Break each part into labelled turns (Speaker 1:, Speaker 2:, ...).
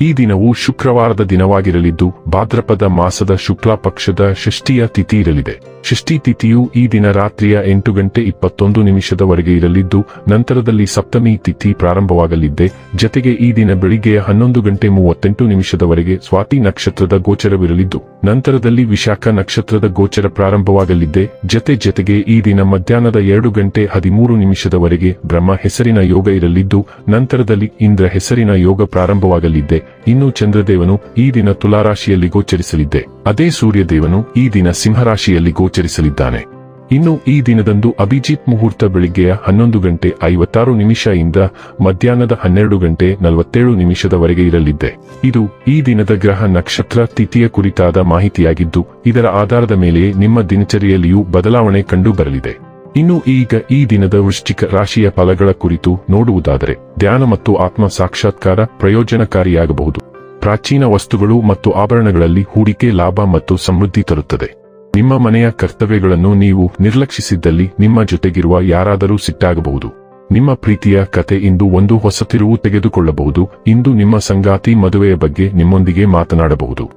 Speaker 1: ಈ ದಿನವು ಶುಕ್ರವಾರದ ದಿನವಾಗಿರಲಿದ್ದು, ಭಾದ್ರಪದ ಮಾಸದ ಶುಕ್ಲ ಪಕ್ಷದ ಷಷ್ಠಿಯ ತಿಥಿ ಇರಲಿದೆ. ಷಷ್ಠಿ ತಿಥಿಯು ಈ ದಿನ ರಾತ್ರಿಯ ಎಂಟು ಗಂಟೆ ಇಪ್ಪತ್ತೊಂದು ನಿಮಿಷದವರೆಗೆ ಇರಲಿದ್ದು, ನಂತರದಲ್ಲಿ ಸಪ್ತಮಿ ತಿಥಿ ಪ್ರಾರಂಭವಾಗಲಿದ್ದೆ. ಜತೆಗೆ ಈ ದಿನ ಬೆಳಿಗ್ಗೆಯ ಹನ್ನೊಂದು ಗಂಟೆ ಮೂವತ್ತೆಂಟು ನಿಮಿಷದವರೆಗೆ ಸ್ವಾತಿ ನಕ್ಷತ್ರದ ಗೋಚರವಿರಲಿದ್ದು, ನಂತರದಲ್ಲಿ ವಿಶಾಖ ನಕ್ಷತ್ರದ ಗೋಚರ ಪ್ರಾರಂಭವಾಗಲಿದ್ದೆ. ಜತೆ ಜತೆಗೆ ಈ ದಿನ ಮಧ್ಯಾಹ್ನದ ಎರಡು ಗಂಟೆ ಹದಿಮೂರು ನಿಮಿಷದವರೆಗೆ ಬ್ರಹ್ಮ ಹೆಸರಿನ ಯೋಗ ಇರಲಿದ್ದು, ನಂತರದಲ್ಲಿ ಇಂದ್ರ ಹೆಸರಿನ ಯೋಗ ಪ್ರಾರಂಭವಾಗಲಿದ್ದೆ. ಇನ್ನು ಚಂದ್ರದೇವನು ಈ ದಿನ ತುಲಾರಾಶಿಯಲ್ಲಿ ಗೋಚರಿಸಲಿದ್ದೆ. ಅದೇ ಸೂರ್ಯದೇವನು ಈ ದಿನ ಸಿಂಹರಾಶಿಯಲ್ಲಿ ಗೋಚರಿಸಲಿದ್ದಾನೆ. ಇನ್ನು ಈ ದಿನದಂದು ಅಭಿಜಿತ್ ಮುಹೂರ್ತ ಬೆಳಿಗ್ಗೆಯ ಹನ್ನೊಂದು ಗಂಟೆ ಐವತ್ತಾರು ನಿಮಿಷ ಇಂದ ಮಧ್ಯಾಹ್ನದ ಹನ್ನೆರಡು ಗಂಟೆ ನಲವತ್ತೇಳು ನಿಮಿಷದವರೆಗೆ ಇರಲಿದ್ದೆ. ಇದು ಈ ದಿನದ ಗ್ರಹ ನಕ್ಷತ್ರ ತಿಥಿಯ ಕುರಿತಾದ ಮಾಹಿತಿಯಾಗಿದ್ದು, ಇದರ ಆಧಾರದ ಮೇಲೆ ನಿಮ್ಮ ದಿನಚರಿಯಲ್ಲಿಯೂ ಬದಲಾವಣೆ ಕಂಡು ಬರಲಿದೆ ಇನ್ನು ಈಗ ಈ ದಿನದ ವೃಶ್ಚಿಕ ರಾಶಿಯ ಫಲಗಳ ಕುರಿತು ನೋಡುವುದಾದರೆ, ಧ್ಯಾನ ಮತ್ತು ಆತ್ಮ ಸಾಕ್ಷಾತ್ಕಾರ ಪ್ರಯೋಜನಕಾರಿಯಾಗಬಹುದು. ಪ್ರಾಚೀನ ವಸ್ತುಗಳು ಮತ್ತು ಆಭರಣಗಳಲ್ಲಿ ಹೂಡಿಕೆ ಲಾಭ ಮತ್ತು ಸಮೃದ್ಧಿ ತರುತ್ತದೆ. ನಿಮ್ಮ ಮನೆಯ ಕರ್ತವ್ಯಗಳನ್ನು ನೀವು ನಿರ್ಲಕ್ಷಿಸಿದ್ದಲ್ಲಿ ನಿಮ್ಮ ಜೊತೆಗಿರುವ ಯಾರಾದರೂ ಸಿಟ್ಟಾಗಬಹುದು. ನಿಮ್ಮ ಪ್ರೀತಿಯ ಕತೆ ಇಂದು ಒಂದು ಹೊಸ ತಿರುವು ತೆಗೆದುಕೊಳ್ಳಬಹುದು. ಇಂದು ನಿಮ್ಮ ಸಂಗಾತಿ ಮದುವೆಯ ಬಗ್ಗೆ ನಿಮ್ಮೊಂದಿಗೆ ಮಾತನಾಡಬಹುದು.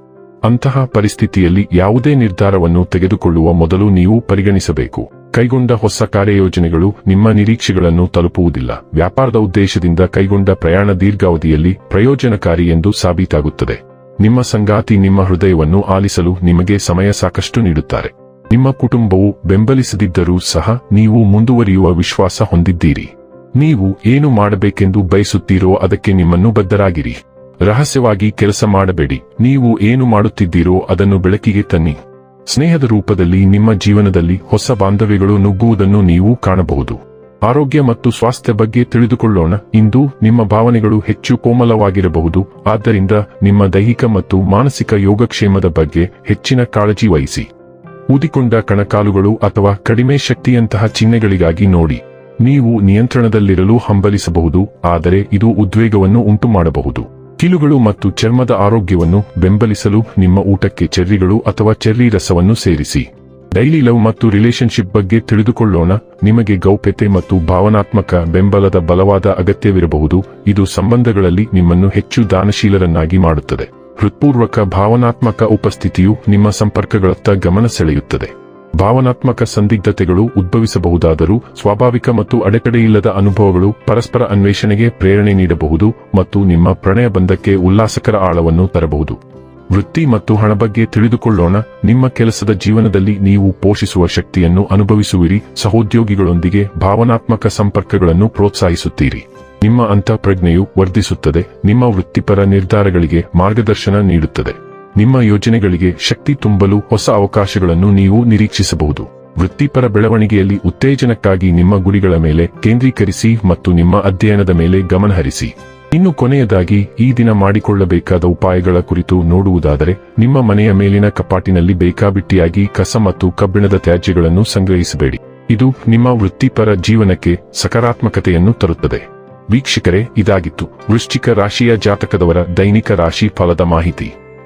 Speaker 1: ಅಂತಹ ಪರಿಸ್ಥಿತಿಯಲ್ಲಿ ಯಾವುದೇ ನಿರ್ಧಾರವನ್ನು ತೆಗೆದುಕೊಳ್ಳುವ ಮೊದಲು ನೀವು ಪರಿಗಣಿಸಬೇಕು. ಕೈಗೊಂಡ ಹೊಸ ಕಾರ್ಯಯೋಜನೆಗಳು ನಿಮ್ಮ ನಿರೀಕ್ಷೆಗಳನ್ನು ತಲುಪುವುದಿಲ್ಲ. ವ್ಯಾಪಾರದ ಉದ್ದೇಶದಿಂದ ಕೈಗೊಂಡ ಪ್ರಯಾಣ ದೀರ್ಘಾವಧಿಯಲ್ಲಿ ಪ್ರಯೋಜನಕಾರಿ ಎಂದು ಸಾಬೀತಾಗುತ್ತದೆ. ನಿಮ್ಮ ಸಂಗಾತಿ ನಿಮ್ಮ ಹೃದಯವನ್ನು ಆಲಿಸಲು ನಿಮಗೆ ಸಮಯ ಸಾಕಷ್ಟು ನೀಡುತ್ತಾರೆ. ನಿಮ್ಮ ಕುಟುಂಬವು ಬೆಂಬಲಿಸದಿದ್ದರೂ ಸಹ ನೀವು ಮುಂದುವರಿಯುವ ವಿಶ್ವಾಸ ಹೊಂದಿದ್ದೀರಿ. ನೀವು ಏನು ಮಾಡಬೇಕೆಂದು ಬಯಸುತ್ತೀರೋ ಅದಕ್ಕೆ ನಿಮ್ಮನ್ನು ಬದ್ಧರಾಗಿರಿ. ರಹಸ್ಯವಾಗಿ ಕೆಲಸ ಮಾಡಬೇಡಿ. ನೀವು ಏನು ಮಾಡುತ್ತಿದ್ದೀರೋ ಅದನ್ನು ಬೆಳಕಿಗೆ ತನ್ನಿ. ಸ್ನೇಹದ ರೂಪದಲ್ಲಿ ನಿಮ್ಮ ಜೀವನದಲ್ಲಿ ಹೊಸ ಬಾಂಧವ್ಯಗಳು ನುಗ್ಗುವುದನ್ನು ನೀವು ಕಾಣಬಹುದು. ಆರೋಗ್ಯ ಮತ್ತು ಸ್ವಾಸ್ಥ್ಯ ಬಗ್ಗೆ ತಿಳಿದುಕೊಳ್ಳೋಣ. ಇಂದು ನಿಮ್ಮ ಭಾವನೆಗಳು ಹೆಚ್ಚು ಕೋಮಲವಾಗಿರಬಹುದು. ಆದ್ದರಿಂದ ನಿಮ್ಮ ದೈಹಿಕ ಮತ್ತು ಮಾನಸಿಕ ಯೋಗಕ್ಷೇಮದ ಬಗ್ಗೆ ಹೆಚ್ಚಿನ ಕಾಳಜಿ ವಹಿಸಿ. ಊದಿಕೊಂಡ ಕಣಕಾಲುಗಳು ಅಥವಾ ಕಡಿಮೆ ಶಕ್ತಿಯಂತಹ ಚಿಹ್ನೆಗಳಿಗಾಗಿ ನೋಡಿ. ನೀವು ನಿಯಂತ್ರಣದಲ್ಲಿರಲು ಹಂಬಲಿಸಬಹುದು. ಆದರೆ ಇದು ಉದ್ವೇಗವನ್ನು ಉಂಟುಮಾಡಬಹುದು. ಕೀಲುಗಳು ಮತ್ತು ಚರ್ಮದ ಆರೋಗ್ಯವನ್ನು ಬೆಂಬಲಿಸಲು ನಿಮ್ಮ ಊಟಕ್ಕೆ ಚೆರ್ರಿಗಳು ಅಥವಾ ಚೆರ್ರಿ ರಸವನ್ನು ಸೇರಿಸಿ. ಡೈಲಿ ಲವ್ ಮತ್ತು ರಿಲೇಶನ್ಶಿಪ್ ಬಗ್ಗೆ ತಿಳಿದುಕೊಳ್ಳೋಣ. ನಿಮಗೆ ಗೌಪ್ಯತೆ ಮತ್ತು ಭಾವನಾತ್ಮಕ ಬೆಂಬಲದ ಬಲವಾದ ಅಗತ್ಯವಿರಬಹುದು. ಇದು ಸಂಬಂಧಗಳಲ್ಲಿ ನಿಮ್ಮನ್ನು ಹೆಚ್ಚು ದಾನಶೀಲರನ್ನಾಗಿ ಮಾಡುತ್ತದೆ. ಹೃತ್ಪೂರ್ವಕ ಭಾವನಾತ್ಮಕ ಉಪಸ್ಥಿತಿಯು ನಿಮ್ಮ ಸಂಪರ್ಕಗಳತ್ತ ಗಮನ ಸೆಳೆಯುತ್ತದೆ. ಭಾವನಾತ್ಮಕ ಸಂದಿಗ್ಧತೆಗಳು ಉದ್ಭವಿಸಬಹುದಾದರೂ ಸ್ವಾಭಾವಿಕ ಮತ್ತು ಅಡೆತಡೆಯಿಲ್ಲದ ಅನುಭವಗಳು ಪರಸ್ಪರ ಅನ್ವೇಷಣೆಗೆ ಪ್ರೇರಣೆ ನೀಡಬಹುದು ಮತ್ತು ನಿಮ್ಮ ಪ್ರಣಯ ಬಂಧಕ್ಕೆ ಉಲ್ಲಾಸಕರ ಆಳವನ್ನು ತರಬಹುದು. ವೃತ್ತಿ ಮತ್ತು ಹಣ ಬಗ್ಗೆ ತಿಳಿದುಕೊಳ್ಳೋಣ. ನಿಮ್ಮ ಕೆಲಸದ ಜೀವನದಲ್ಲಿ ನೀವು ಪೋಷಿಸುವ ಶಕ್ತಿಯನ್ನು ಅನುಭವಿಸುವಿರಿ. ಸಹೋದ್ಯೋಗಿಗಳೊಂದಿಗೆ ಭಾವನಾತ್ಮಕ ಸಂಪರ್ಕಗಳನ್ನು ಪ್ರೋತ್ಸಾಹಿಸುತ್ತೀರಿ. ನಿಮ್ಮ ಅಂತಃಪ್ರಜ್ಞೆಯು ವರ್ಧಿಸುತ್ತದೆ. ನಿಮ್ಮ ವೃತ್ತಿಪರ ನಿರ್ಧಾರಗಳಿಗೆ ಮಾರ್ಗದರ್ಶನ ನೀಡುತ್ತದೆ. ನಿಮ್ಮ ಯೋಜನೆಗಳಿಗೆ ಶಕ್ತಿ ತುಂಬಲು ಹೊಸ ಅವಕಾಶಗಳನ್ನು ನೀವು ನಿರೀಕ್ಷಿಸಬಹುದು. ವೃತ್ತಿಪರ ಬೆಳವಣಿಗೆಯಲ್ಲಿ ಉತ್ತೇಜನಕ್ಕಾಗಿ ನಿಮ್ಮ ಗುರಿಗಳ ಮೇಲೆ ಕೇಂದ್ರೀಕರಿಸಿ ಮತ್ತು ನಿಮ್ಮ ಅಧ್ಯಯನದ ಮೇಲೆ ಗಮನಹರಿಸಿ ಇನ್ನು ಕೊನೆಯದಾಗಿ, ಈ ದಿನ ಮಾಡಿಕೊಳ್ಳಬೇಕಾದ ಉಪಾಯಗಳ ಕುರಿತು ನೋಡುವುದಾದರೆ, ನಿಮ್ಮ ಮನೆಯ ಮೇಲಿನ ಕಪಾಟಿನಲ್ಲಿ ಬೇಕಾಬಿಟ್ಟಿಯಾಗಿ ಕಸ ಮತ್ತು ಕಬ್ಬಿಣದ ತ್ಯಾಜ್ಯಗಳನ್ನು ಸಂಗ್ರಹಿಸಬೇಡಿ. ಇದು ನಿಮ್ಮ ವೃತ್ತಿಪರ ಜೀವನಕ್ಕೆ ಸಕಾರಾತ್ಮಕತೆಯನ್ನು ತರುತ್ತದೆ. ವೀಕ್ಷಕರೇ, ಇದಾಗಿತ್ತು ವೃಶ್ಚಿಕ ರಾಶಿಯ ಜಾತಕದವರ ದೈನಿಕ ರಾಶಿ ಫಲದ ಮಾಹಿತಿ.